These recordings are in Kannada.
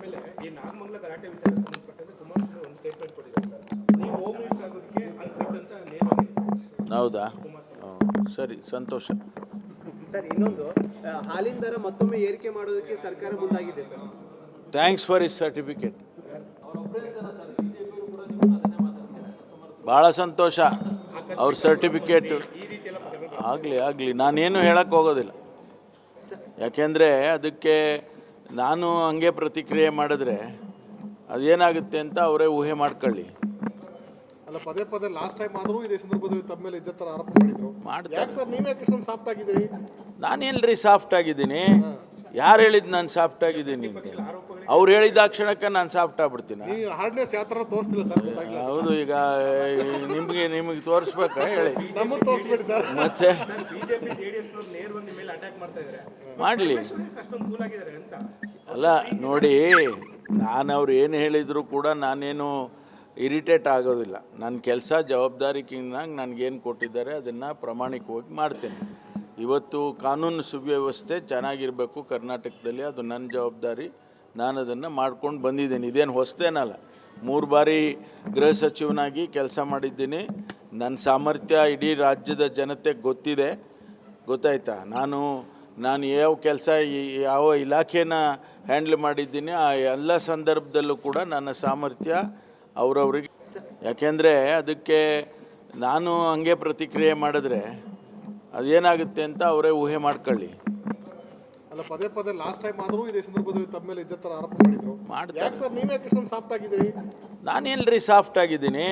ಆಮೇಲೆ ಈ ನಾಗಮಂಗಲ ಗಲಾಟೆ ವಿಚಾರ ಸಂಬಂಧಪಟ್ಟಂತೆ ಕುಮಾರಸ್ವಾಮಿ ಒಂದು ಸ್ಟೇಟ್ಮೆಂಟ್ ಕೊಟ್ಟಿದ್ದಾರೆ ಸರ್. ನೀವು ಹೋಮ್ ಮಿನಿಸ್ಟರ್ ಆಗೋದಕ್ಕೆ ಅನ್ಫಿಟ್ ಅಂತ ನೇರವಾಗಿ ಹೌದಾ. ಸರಿ ಸಂತೋಷ. ಸರ್ ಇನ್ನೊಂದು ಹಾಲಿನ ದರ ಮತ್ತೊಮ್ಮೆ ಏರಿಕೆ ಮಾಡೋದಕ್ಕೆ ಸರ್ಕಾರ ಮುಂದಾಗಿದೆ sir. Thanks for is certificate ಭಾಳ ಸಂತೋಷ. ಅವ್ರ ಸರ್ಟಿಫಿಕೇಟ್ ಆಗಲಿ ಆಗಲಿ ನಾನೇನು ಹೇಳಕ್ಕೆ ಹೋಗೋದಿಲ್ಲ. ಯಾಕೆಂದರೆ ಅದಕ್ಕೆ ನಾನು ಹಂಗೆ ಪ್ರತಿಕ್ರಿಯೆ ಮಾಡಿದ್ರೆ ಅದೇನಾಗುತ್ತೆ ಅಂತ ಅವರೇ ಊಹೆ ಮಾಡ್ಕೊಳ್ಳಿ. ಅಲ್ಲ ಪದೇ ಪದೇ ಲಾಸ್ಟ್ ಟೈಮ್ ಆದರೂ ಇದೇ ಸಂದರ್ಭದಲ್ಲಿ ತಮ್ಮ ಮೇಲೆ ಇದ್ದ ಥರ ಆರೋಪ ಮಾಡಿದ್ರು. ಯಾಕೆ ಸರ್ ನೀವೇ ಕೃಷ್ಣ ಸಾಫ್ಟ್ ಆಗಿದ್ದೀರಿ? ರೀ ಸಾಫ್ಟ್ ಆಗಿದ್ದೀನಿ. ಯಾರು ಹೇಳಿದ್ದು ನಾನು ಸಾಫ್ಟ್ ಆಗಿದ್ದೀನಿ? ಅಂತ ಅವ್ರು ಹೇಳಿದ ಕ್ಷಣಕ್ಕೆ ನಾನು ಸಾಫ್ಟ್ ಆಗ್ಬಿಡ್ತೀನಿ. ನೀವು ಹಾರ್ಡ್ನೆಸ್ ಯಾವ ಥರ ತೋರಿಸ್ತಿಲ್ಲ ಸರ್ ಗೊತ್ತಾಗಿಲ್ಲ ಹೌದು ಈಗ ನಿಮಗೆ ನಿಮಗೆ ತೋರಿಸ್ಬೇಕಾ ಹೇಳಿ. ತೋರಿಸ್ಬೇಡಿ ಸರ್. ಮತ್ತೆ? ಸರ್ ಬಿಜೆಪಿ ಜೆಡಿಎಸ್ನವ್ರು ನೇರವಾಗಿ ನಿಮ್ಮ ಮೇಲೆ ಅಟ್ಯಾಕ್ ಮಾಡ್ತಾ ಇದ್ದಾರೆ ಮಾಡಲಿ. ಅಷ್ಟೊಂದು ಕೂಲ್ ಆಗಿದ್ದಾರೆ ಅಂತ. ಅಲ್ಲ ನೋಡಿ ನಾನು ಅವ್ರು ಏನು ಹೇಳಿದರೂ ಕೂಡ ನಾನೇನು ಇರಿಟೇಟ್ ಆಗೋದಿಲ್ಲ. ನನ್ನ ಕೆಲಸ ಜವಾಬ್ದಾರಿಕಿನಾಗ ನನಗೇನು ಕೊಟ್ಟಿದ್ದಾರೆ ಅದನ್ನು ಪ್ರಾಮಾಣಿಕವಾಗಿ ಮಾಡ್ತೇನೆ. ಇವತ್ತು ಕಾನೂನು ಸುವ್ಯವಸ್ಥೆ ಚೆನ್ನಾಗಿರಬೇಕು ಕರ್ನಾಟಕದಲ್ಲಿ ಅದು ನನ್ನ ಜವಾಬ್ದಾರಿ. ನಾನು ಅದನ್ನು ಮಾಡ್ಕೊಂಡು ಬಂದಿದ್ದೀನಿ. ಇದೇನು ಹೊಸದೇನಲ್ಲ ಮೂರು ಬಾರಿ ಗೃಹ ಸಚಿವನಾಗಿ ಕೆಲಸ ಮಾಡಿದ್ದೀನಿ. ನನ್ನ ಸಾಮರ್ಥ್ಯ ಇಡೀ ರಾಜ್ಯದ ಜನತೆಗೆ ಗೊತ್ತಿದೆ. ಗೊತ್ತಾಯ್ತಾ? ನಾನು ನಾನು ಯಾವ ಕೆಲಸ, ಯಾವ ಇಲಾಖೆನ ಹ್ಯಾಂಡ್ಲ್ ಮಾಡಿದ್ದೀನಿ, ಆ ಎಲ್ಲ ಸಂದರ್ಭದಲ್ಲೂ ಕೂಡ ನನ್ನ ಸಾಮರ್ಥ್ಯ ಅವರವ್ರಿಗೆ. ಯಾಕೆಂದರೆ ಅದಕ್ಕೆ ನಾನು ಹಂಗೆ ಪ್ರತಿಕ್ರಿಯೆ ಮಾಡಿದ್ರೆ ಅದೇನಾಗುತ್ತೆ ಅಂತ ಅವರೇ ಊಹೆ ಮಾಡ್ಕೊಳ್ಳಿ. ಅಲ್ಲ ಪದೇ ಪದೇ ಲಾಸ್ಟ್ ಟೈಮ್ ಆದರೂ ಇದೇ ಸಂದರ್ಭದಲ್ಲಿ ತಮ್ಮ ಮೇಲೆ ಇದೇ ಥರ ಆರೋಪ ಮಾಡಿದ್ರು. ಮಾಡ್ತಾರೆ. ಯಾಕೆ ಸರ್ ನೀವೇ ಕೃಷ್ಣನ್ ಸಾಫ್ಟ್ ಆಗಿದ್ದೀರಿ? ನಾನೇನ್ರಿ ಸಾಫ್ಟ್ ಆಗಿದ್ದೀನಿ?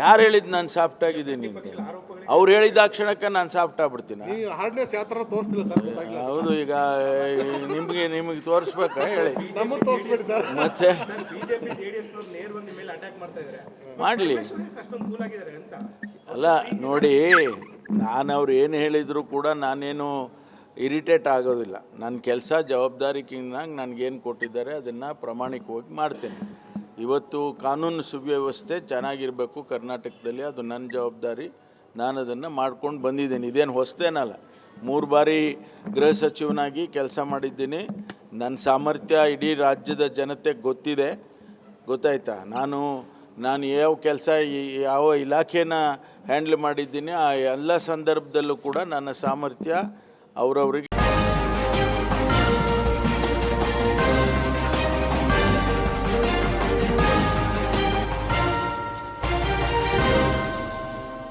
ಯಾರು ಹೇಳಿದ್ ನಾನು ಸಾಫ್ಟ್ ಆಗಿದ್ದೀನಿ ಅಂತ? ಅವ್ರು ಹೇಳಿದ ಕ್ಷಣಕ್ಕೆ ನಾನು ಸಾಫ್ಟ್ ಆಗ್ಬಿಡ್ತೀನಿ? ನೀವು ಹಾರ್ಡ್ನೆಸ್ ಯಾವ ಥರ ತೋರಿಸ್ತಿಲ್ಲ ಸರ್ ಹೌದು ಈಗ ನಿಮಗೆ ನಿಮಗೆ ತೋರಿಸ್ಬೇಕಾ? ಹೇಳಿ. ತೋರಿಸ್ಬೇಡಿ ಸರ್. ಮತ್ತೆ? ಸರ್ ಬಿಜೆಪಿ ಜೆಡಿಎಸ್ನವ್ರು ನೇರವಾಗಿ ನಿಮ್ಮ ಮೇಲೆ ಅಟ್ಯಾಕ್ ಮಾಡ್ತಾ ಇದ್ದಾರೆ ಮಾಡಲಿ. ಅಲ್ಲ ನೋಡಿ ನಾನು ಅವ್ರು ಏನು ಹೇಳಿದ್ರು ಕೂಡ ನಾನೇನು ಇರಿಟೇಟ್ ಆಗೋದಿಲ್ಲ. ನನ್ನ ಕೆಲಸ ಜವಾಬ್ದಾರಿಕಿನಾಗ ನನಗೇನು ಕೊಟ್ಟಿದ್ದಾರೆ ಅದನ್ನು ಪ್ರಾಮಾಣಿಕವಾಗಿ ಮಾಡ್ತೇನೆ. ಇವತ್ತು ಕಾನೂನು ಸುವ್ಯವಸ್ಥೆ ಚೆನ್ನಾಗಿರಬೇಕು ಕರ್ನಾಟಕದಲ್ಲಿ, ಅದು ನನ್ನ ಜವಾಬ್ದಾರಿ. ನಾನು ಅದನ್ನು ಮಾಡ್ಕೊಂಡು ಬಂದಿದ್ದೀನಿ. ಇದೇನು ಹೊಸ್ತೇನಲ್ಲ. ಮೂರು ಬಾರಿ ಗೃಹ ಸಚಿವನಾಗಿ ಕೆಲಸ ಮಾಡಿದ್ದೀನಿ. ನನ್ನ ಸಾಮರ್ಥ್ಯ ಇಡೀ ರಾಜ್ಯದ ಜನತೆಗೆ ಗೊತ್ತಿದೆ. ಗೊತ್ತಾಯ್ತಾ? ನಾನು ನಾನು ಯಾವ ಕೆಲಸ ಯಾವ ಇಲಾಖೆನ ಹ್ಯಾಂಡ್ಲ್ ಮಾಡಿದ್ದೀನಿ, ಆ ಎಲ್ಲ ಸಂದರ್ಭದಲ್ಲೂ ಕೂಡ ನನ್ನ ಸಾಮರ್ಥ್ಯ ಅವರವ್ರಿಗೆ